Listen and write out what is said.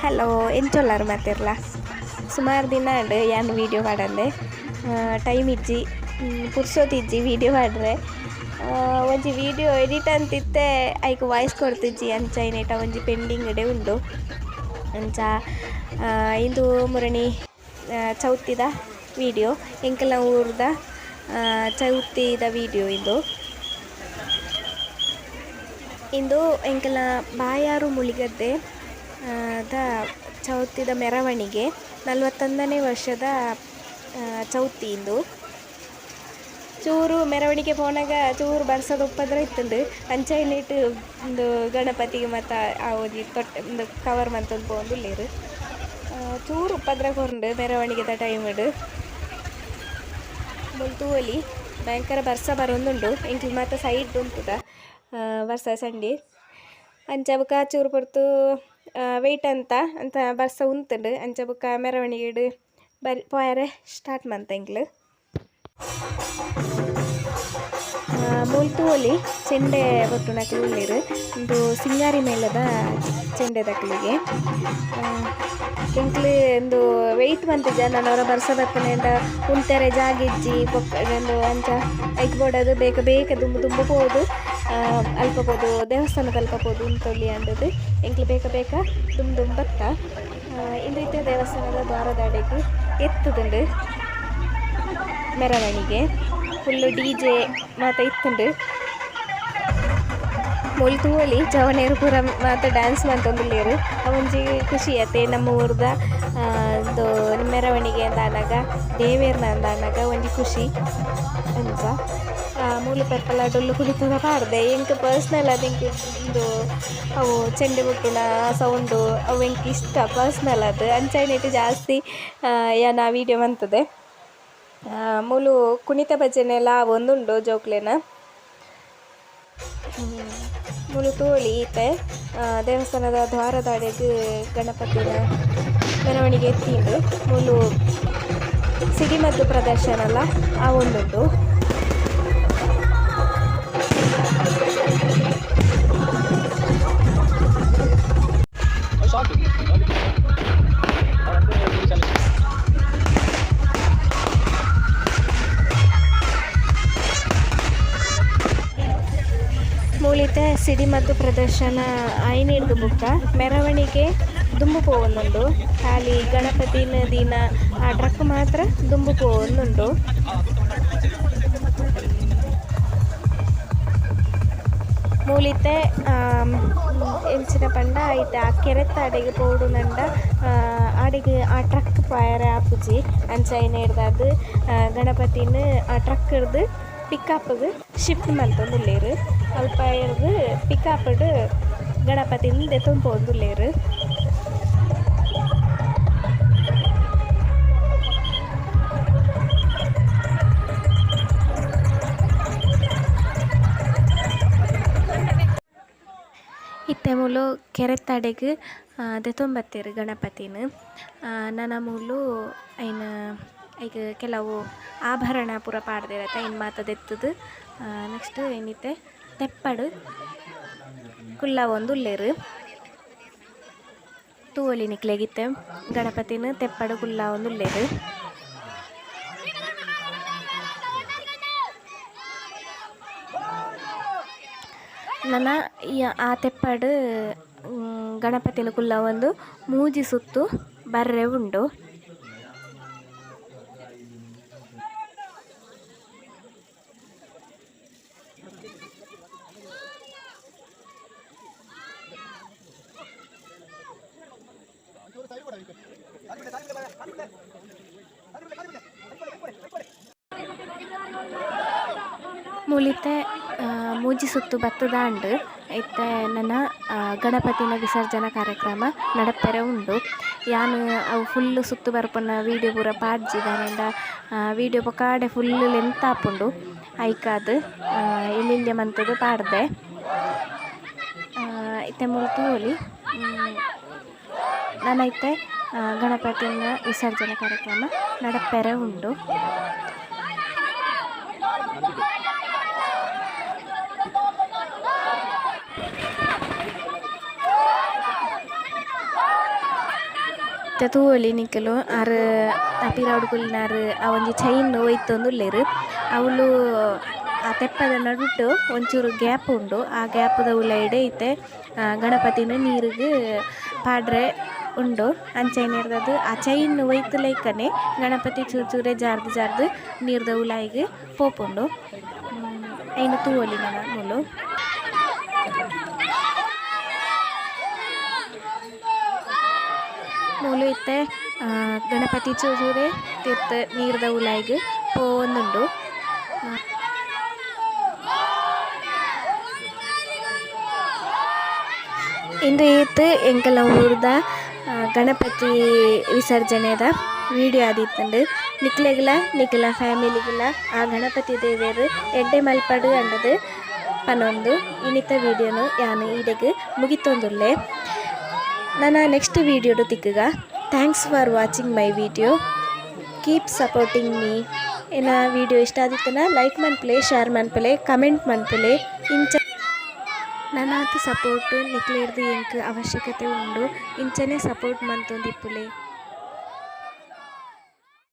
Hello ಎಂಚೊಲ್ಲಾರು ಮಾತಿರ್ಲ ಸುಮಾರು ದಿನ ಉಂಡು ಯಾನ್ ವೀಡಿಯೋ ಮಾಡಂದೆ. ಟೈಮ್ ಇಜ್ಜಿ ಪುರ್ಸೋತಿಜ್ಜಿ ವೀಡಿಯೋ ಮಾಡ್ರೆ ಒಂಜಿ ವೀಡಿಯೋ ಎಡಿಟ್ ಅಂತಿತ್ತೆ ಐಕ್ ವಾಯ್ಸ್ ಕೊಡ್ತಿಜ್ಜಿ ಅಂಚ ಏನೇಟ ಒಂಜಿ ಪೆಂಡಿಂಗ್ ಡೆ ಉಂಡು. ಅಂಚ ಇಂದು ಮುರಣಿ ಚೌತಿದ ವೀಡಿಯೋ ಎಂಕಲ ಊರ್ದ ಚೌತಿದ ವೀಡಿಯೋ ಇದು. ಇಂದು ಎಂಕಲ ಬಾಯಾರು ಮುಳಿಗದ್ದೆ ದ ಚೌತಿದ ಮೆರವಣಿಗೆ, ನಲವತ್ತೊಂದನೇ ವರ್ಷದ ಚೌತಿ ಇಂದು. ಚೂರು ಮೆರವಣಿಗೆ ಪೋನಾಗ ಚೂರು ಬರ್ಸದ ಒಪ್ಪದ್ರೆ ಇತ್ತಂದು. ಅಂಚ ಇನ್ನಿಟ್ಟು ಒಂದು ಗಣಪತಿಗೆ ಮತ್ತು ಓದಿ ತೊಟ್ಟೆ, ಒಂದು ಕವರ್ ಮಂತೊಂದು ಪೋಂದು ಇಲ್ಲಿರು. ಚೂರು ಉಪದ್ರ ಕೊಂಡು ಮೆರವಣಿಗೆದ ಟೈಮ್ ಇಡು ಮುಲ್ತೂಲಿ ಭಯಂಕರ ಬರ್ಸ ಬರೊಂದುಂಡು. ಎಂಕ್ಲು ಮಾತ ಸೈಡ್ ಉಂಟುದ. ಬರ್ಸ ಸಂಡಿ. ಅಂಚ ಬುಕ್ಕ ಚೂರು ಪೊರ್ತು ವೆಯ್ಟ್ ಅಂತ ಅಂತ ಬರ್ಸ ಉಂತುಂಡು. ಅಂಚ ಬುಕ್ಕ ಮೆರವಣಿಗೆಡು ಬರಿ, ಪೋಯರೆ ಸ್ಟಾರ್ಟ್ ಮಂತ ಎಂಕ್ಲು ಮೂಲ್ತುವಲಿ ಚೆಂಡೆ ಒಟ್ಟು ನಕಲು ಉಳ್ಳಿರು. ಒಂದು ಸಿಂಗಾರಿ ಮೇಲದ ಚೆಂಡೆ ದಕ್ಲಿಗೆ. ಎಂಕ್ಲು ಒಂದು ವೆಯ್ಟ್ ಮಂತಿದ್ದ ಬರ್ಸ ಬರ್ತಾನೆ ಅಂತ ಉಂಟರೆ ಜಾಗಿಜ್ಜಿ, ಪೊಕ್ಕ, ಒಂದು ಅಂಚ ಐಕ್ ಬೋಡದು ಬೇಗ ಬೇಗ ದುಂಬು ದುಂಬು ಪೋದು. ಆ, ಅಲ್ಪ ಪೋದು ದೇವಸ್ಥಾನದ ಅಂದದ್ದು. ಎಂಕ್ಲು ಬೇಗ ಬೇಗ ದುಮ್ ದುಮ್ ಬತ್ತ ಇಂದು ಇತ್ತು ದೇವಸ್ಥಾನದ ದ್ವಾರದ ಅಡೆಗೆ ಎತ್ತುದುಂಡು. ಮೆರವಣಿಗೆ. ಫುಲ್ಲು ಡಿ ಜೆ ಮಾತ ಇತ್ತುಂಡು. ಮೊಲ್ ಹೋಲಿ ಜವನೇರು ಪೂರ ಮಾತ ಡ್ಯಾನ್ಸ್ ಮಂತೊಂದುಲ್ಲೇರು ಅವೊಂಜಿ ಖುಷಿ ಆತೆ ನಮ್ಮ ಊರ್ದ ಇದು ಮೆರವಣಿಗೆ ಅಂತ ಅಂದಾಗ ದೇವೇರ್ನ ಅಂತ ಅಂದಾಗ ಒಂಜಿ ಖುಷಿ. ಅಂಚ ಮೂಲು ಪೆಪ್ಪಲ ಡೊಳ್ಳು ಕುಣಿತದ ಪಾಡ್ದೆ ಎಂಕ್ ಪರ್ಸ್ನಲ್ ಅದು ಎಂಕ್ ಒಂದು, ಅವು ಚೆಂಡೆ ಬುಟ್ಟಿನ ಸೌಂಡು ಅವು ಎಂಕ್ ಇಷ್ಟ ಪರ್ಸ್ನಲ್ ಅದು. ಅಂಚೈನಿಟ್ಟು ಜಾಸ್ತಿ ಯಾನ ವೀಡಿಯೋ ಬಂತದೆ. ಮೂಲು ಕುಣಿತ ಭಜನೆ ಎಲ್ಲ ಒಂದುಂಡು ಜೋಕ್ಲೆನ. ಮೂಲು ತೋಳಿ ಈತೆ. ದೇವಸ್ಥಾನದ ದ್ವಾರದ ಅಡೆಗೆ ಗಣಪತಿನ ಮೆರವಣಿಗೆ ಎತ್ತಿಂಡು. ಮೂಲು ಸಿಡಿಮದ್ದು ಪ್ರದರ್ಶನ ಅಲ್ಲ, ಆ ಒಂದುಂಟು ಮೂಲಿತೆ ಮತ್ತು ಪ್ರದರ್ಶನ ಐನೇಡ್ದು ಬುಕ್ಕ. ಮೆರವಣಿಗೆ ದುಂಬು ಪೋವೊಂದುಂಡು ಖಾಲಿ ಗಣಪತಿ ದಿನ ಆ ಟ್ರಕ್ ಮಾತ್ರ ದುಂಬು ಪೋವೊಂದುಂಡು ಮೂಲಿತೆ ಎಂಚಿನ ಪಂಡ ಐತೆ. ಆ ಕೆರೆತ್ತ ಅಡೆಗೆ ಪೋಡು ನಂಡ ಆ, ಆಡೆಗೆ ಆ ಟ್ರಕ್ ಪಾಯರೆ ಆಪುಜಿ ಅಂಚ ಐನೇಡ್ದು ಅದು ಗಣಪತಿನ ಆ ಟ್ರಕ್ ಹಿಡ್ದು ಪಿಕಪ್ಗೆ ಶಿಫ್ಟ್ ಮಂತೊಂದುಲ್ಲೇರು ಅಲ್ಪ ಹಿಡ್ದು ಪಿಕಪ್ಡ್ ಗಣಪತಿನ ದೆತ್ತೊಂದು ಪೋಂದುಲ್ಲೇರು ಇತ್ತೆ ಮೂಲು ಕೆರೆ ತಡೆಗೆ ದೆತೊಂಬತ್ತೇರು ಗಣಪತಿನ. ನನ್ನ ನನ ಮೂಲು ಐನ ಐಕ್ ಕೆಲವು ಆಭರಣ ಪೂರ ಪಾಡ್ದಿರತ್ತೆ ಇನ್ನು ಮಾತ ದೆತ್ತುದು ನೆಕ್ಸ್ಟ್ ಏನಿತ್ತೆ ತೆಪ್ಪಡು. ಕುಲ್ಲ ಒಂದು ಉಲ್ಲೇರು. ತೂವಲಿ ನಿಕ್ಲೆಗಿತ್ತೆ. ಗಣಪತಿನ ತೆಪ್ಪಡು ಕುಲ್ಲ ಒಂದು ಉಲ್ಲೇರು. ನನ್ನ ಆ ತೆಪ್ಪಡು ಗಣಪತಿನ ಕುಲ್ಲ ಒಂದು ಮೂಜಿ ಸುತ್ತು ಬರ್ರೆ ಉಂಡು. ಮೂಲಿತೆ ಮೂಜಿ ಸುತ್ತು ಬತ್ತದಾಂಡ್ ಇತ್ತೆ ನನ್ನ ಗಣಪತಿನ ವಿಸರ್ಜನಾ ಕಾರ್ಯಕ್ರಮ ನಡಪೆರೆ ಉಂಡು. ಯಾನು ಅವು ಫುಲ್ಲು ಸುತ್ತು ಬರ್ಪುನ ವೀಡಿಯೋ ಪೂರ ಪಾಡ್ಜಿದಾನೆಂಡ ವೀಡಿಯೋ ಪೊಕಾಡೆ ಫುಲ್ ಲೆಂತ್ ಆಪುಂಡು. ಐಕಾದು ಇಲ್ಲಿಲ್ಲೆ ಮಂತದು ಪಾಡ್ದೆ. ಇತ್ತೆ ಮೂಲು ತೂವೊಲಿ ನನೈತೆ ಗಣಪತಿನ ವಿಸರ್ಜನಾ ಕಾರ್ಯಕ್ರಮ ನಡಪೆರೆ ಉಂಡು. ಇತ್ತೆ ತೂವೊಲಿ ನಿಕ್ಕಲು ಆರ್ ಪಿರಾವುಡುಕುಲ್ನಾರ್ ಒಂಜಿ ಚೈನ್ ಒಯ್ತೊಂದುಲ್ಲೆರ್. ಅವ್ಲು ಆ ತೆಪ್ಪದ ನಡುಟ್ ಒಂಚೂರು ಗ್ಯಾಪ್ ಉಂಡು. ಆ ಗ್ಯಾಪದ ಉಲಾಯಿಡ್ ಇತ್ತೆ. ಗಣಪತಿನ ನೀರುಗ್ ಪಾಡ್ರೆ ಉಂಡು. ಅಂಚೈನೆರ್ದದ್ ಆ ಚೈನ್ ಒಯ್ತುಲೈಕನೆ ಗಣಪತಿ ಚೂರು ಚೂರೆ ಜಾರ್ದು ಜಾರ್ದ್ ನೀರ್ದ ಉಲಾಯಿಗ್ ಪೋಪುಂಡು. ಐನ್ ತೂವೊಲಿ ನನ ಮೂಲು. ಮೂಲು ಇತ್ತೆ ಆ, ಗಣಪತಿ ಚೂರು ಚೂರೆ ತೀರ್ಥ ನೀರ್ದ ಉಲಾಯಿಗ್ ಪೋವೊಂದುಂಡು ಇಂದು ಈತ್ ಎಂಕಲ ಊರ್ದ ಆ, ಗಣಪತಿ ವಿಸರ್ಜನೆದ ವಿಡಿಯೋ ಆದಿತ್ತಂಡು ನಿಕ್ಲೆಗ್ಲ ನಿಕ್ಲ ಫ್ಯಾಮಿಲಿಗ್ಲ ಆ ಗಣಪತಿ ದೇವೆರ್ ಎಡ್ಡೆ ಮಲ್ಪಡು ಅಂಡದ್ ಪನೊಂದು ಇನ್ನಿತ ವಿಡಿಯೋನು ಯಾನು ಈಡೆಗ್ ಮುಗಿತೊಂದುಲ್ಲೆ ನನ್ನ next video ತಿಕ್ಕಗ. Thanks for watching my video keep supporting me ಏನ ವಿಡಿಯೋ ಇಷ್ಟ ಆದಿತ್ತನ ಲೈಕ್ ಮನ್ಪಲೆ ಶೇರ್ ಮನ್ಪಲೆ ಕಮೆಂಟ್ ಮನ್ಪಲೆ. ಇಂಚ ನನ್ನ ಸಪೋರ್ಟ್ ನಿಕ್ಲೇರ್ದು ಎಂಕ್ ಅವಶ್ಯಕತೆ ಉಂಡು. ಇಂಚನೆ ಸಪೋರ್ಟ್ ಮಂತೊಂದಿಪ್ಪುಲೆ.